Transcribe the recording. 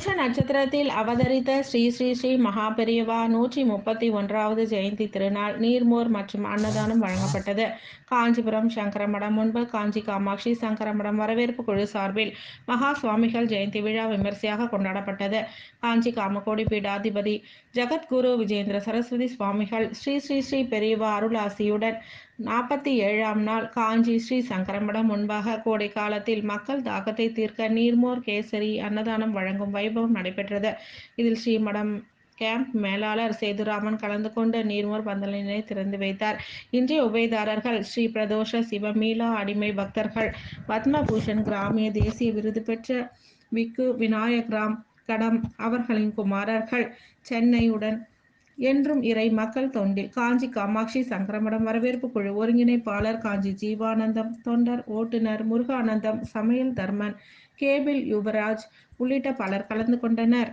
நட்சத்திரத்தில் அவதரித்த ஸ்ரீ ஸ்ரீ ஸ்ரீ மகாபெரியவா நூற்றி முப்பத்தி ஒன்றாவது ஜெயந்தி திருநாள் நீர்மோர் மற்றும் அன்னதானம் வழங்கப்பட்டது. காஞ்சிபுரம் சங்கரமடம் முன்பு காஞ்சி காமாட்சி சங்கரமடம் வரவேற்பு குழு சார்பில் மகா சுவாமிகள் ஜெயந்தி விழா விமர்சையாக கொண்டாடப்பட்டது. காஞ்சி காமகோடி பீடாதிபதி ஜகத்குரு விஜேந்திர சரஸ்வதி சுவாமிகள் ஸ்ரீ ஸ்ரீ ஸ்ரீ பெரியவா அருளாசியுடன் நாற்பத்தி ஏழாம் நாள் காஞ்சி ஸ்ரீ சங்கரமடம் முன்பாக கோடை காலத்தில் மக்கள் தாகத்தை தீர்க்க நீர்மோர் கேசரி அன்னதானம் வழங்கும் வைபவம் நடைபெற்றது. இதில் ஸ்ரீமடம் கேம்ப் மேலாளர் சேதுராமன் கலந்து கொண்டு நீர்மோர் பந்தலினை திறந்து வைத்தார். இன்றைய உபயதாரர்கள் ஸ்ரீ பிரதோஷ சிவமீலா அடிமை பக்தர்கள் பத்மபூஷன் கிராமிய தேசிய விருது பெற்ற விக்கு விநாயக் ராம் கடம் அவர்களின் குமாரர்கள் சென்னையுடன் என்றும் இறை மக்கள் தொண்டில். காஞ்சி காமாட்சி சங்கரமடம் வரவேற்பு குழு ஒருங்கிணைப்பாளர் காஞ்சி ஜீவானந்தம் தொண்டர் ஓட்டுநர் முருகானந்தம் சமையல் தர்மன் கேபிள் யுவராஜ் உள்ளிட்ட பலர் கலந்து கொண்டனர்.